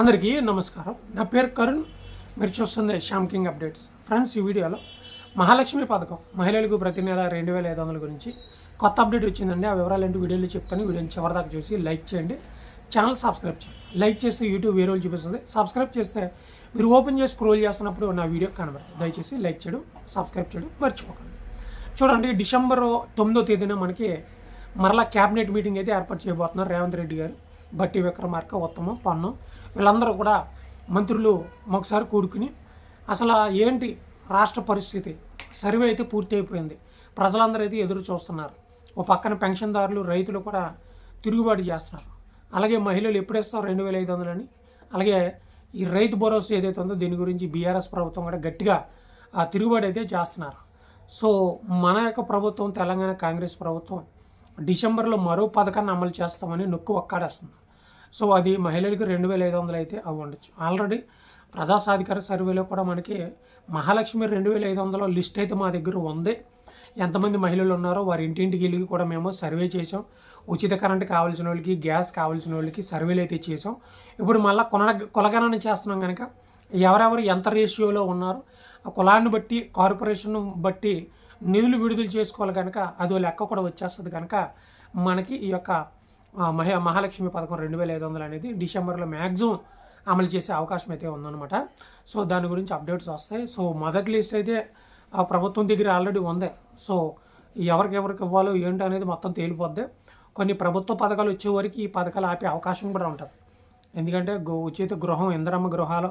అందరికీ నమస్కారం. నా పేరు కరుణ్. మీరు చూస్తుంది శ్యామ్ కింగ్ అప్డేట్స్. ఫ్రెండ్స్ ఈ వీడియోలో మహాలక్ష్మి పథకం మహిళలకు ప్రతి నెల రెండు వేల ఐదు వందల గురించి కొత్త అప్డేట్ వచ్చిందండి. ఆ వివరాలు ఏంటి వీడియోలో చెప్తాను. వీడియోని చివరిదాకా చూసి లైక్ చేయండి. ఛానల్ సబ్స్క్రైబ్ చేయండి. లైక్ చేస్తే యూట్యూబ్ వేరే వాళ్ళు చూపిస్తుంది. సబ్స్క్రైబ్ చేస్తే మీరు ఓపెన్ చేసి స్క్రోల్ చేస్తున్నప్పుడు నా వీడియో కనబడదు. దయచేసి లైక్ చేయడం సబ్స్క్రైబ్ చేయడం మర్చిపోకండి. చూడండి డిసెంబర్ తొమ్మిదో తేదీన మనకి మరలా క్యాబినెట్ మీటింగ్ అయితే ఏర్పాటు చేయబోతున్నారు రేవంత్ రెడ్డి గారు. బట్టి విక్రమార్క ఉత్తమం పన్ను. వీళ్ళందరూ కూడా మంత్రులు ఒకసారి కూడుకుని అసలు ఏంటి రాష్ట్ర పరిస్థితి? సర్వే అయితే పూర్తి అయిపోయింది. ప్రజలందరూ అయితే ఎదురు చూస్తున్నారు. ఓ పక్కన పెన్షన్దారులు రైతులు కూడా తిరుగుబాటు చేస్తున్నారు. అలాగే మహిళలు ఎప్పుడు ఇస్తారు రెండు వేల ఐదు వందలని అలాగే ఈ రైతు భరోసా ఏదైతే ఉందో దీని గురించి బీఆర్ఎస్ ప్రభుత్వం కూడా గట్టిగా ఆ తిరుగుబాటు అయితే చేస్తున్నారు. సో మన యొక్క ప్రభుత్వం తెలంగాణ కాంగ్రెస్ ప్రభుత్వం డిసెంబర్లో మరో పథకాన్ని అమలు చేస్తామని నొక్కు ఒక్కాడేస్తుంది సో అది మహిళలకు రెండు వేల ఐదు వందలు అయితే అవి ఉండొచ్చు. ఆల్రెడీ ప్రజా సాధికార సర్వేలో కూడా మనకి మహాలక్ష్మి రెండు వేల ఐదు వందల లిస్ట్ అయితే మా దగ్గర ఉంది. ఎంతమంది మహిళలు ఉన్నారో వారి ఇంటింటికి వెళ్ళి కూడా మేము సర్వే చేసాం ఉచిత కరెంట్ కావాల్సిన వాళ్ళకి గ్యాస్ కావాల్సిన వాళ్ళకి సర్వేలు అయితే చేసాం ఇప్పుడు మళ్ళీ కొన కులగణన చేస్తున్నాం కనుక ఎవరెవరు ఎంత రేషియోలో ఉన్నారో ఆ కులాన్ని బట్టి కార్పొరేషన్ బట్టి నిధులు విడుదల చేసుకోవాలి కనుక అదో లెక్క కూడా వచ్చేస్తుంది కనుక మనకి ఈ యొక్క మహా మహి మహాలక్ష్మి పథకం రెండు వేల ఐదు వందలు అనేది డిసెంబర్లో మ్యాక్సిమం అమలు చేసే అవకాశం అయితే ఉందన్నమాట. సో దాని గురించి అప్డేట్స్ వస్తాయి. సో మొదటి లిస్ట్ అయితే ఆ ప్రభుత్వం దగ్గర ఆల్రెడీ ఉంది. సో ఎవరికి ఎవరికి ఇవ్వాలో ఏంటి అనేది మొత్తం తేలిపోద్ది. కొన్ని ప్రభుత్వ పథకాలు వచ్చే వరకు ఈ పథకాలు ఆపే అవకాశం కూడా ఉంటుంది. ఎందుకంటే గో- ఉచిత గృహం ఇంద్రమ్మ గృహాలు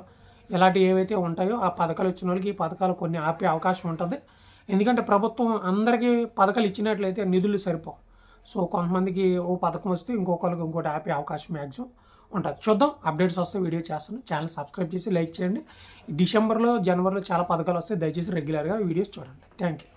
ఇలాంటివి ఏవైతే ఉంటాయో ఆ పథకాలు వచ్చిన వాళ్ళకి ఈ పథకాలు కొన్ని ఆపే అవకాశం ఉంటుంది. ఎందుకంటే ప్రభుత్వం అందరికీ పథకాలు ఇచ్చినట్లయితే నిధులు సరిపోవు. సో కొంతమందికి ఓ పథకం వస్తే ఇంకొకరికి ఇంకోటి ఆపే అవకాశం మ్యాక్సిమం ఉంటుంది. చూద్దాం. అప్డేట్స్ వస్తే వీడియో చేస్తాను. ఛానల్ సబ్స్క్రైబ్ చేసి లైక్ చేయండి. డిసెంబర్లో జనవరిలో చాలా పథకాలు వస్తాయి. దయచేసి రెగ్యులర్గా వీడియోస్ చూడండి. Thank you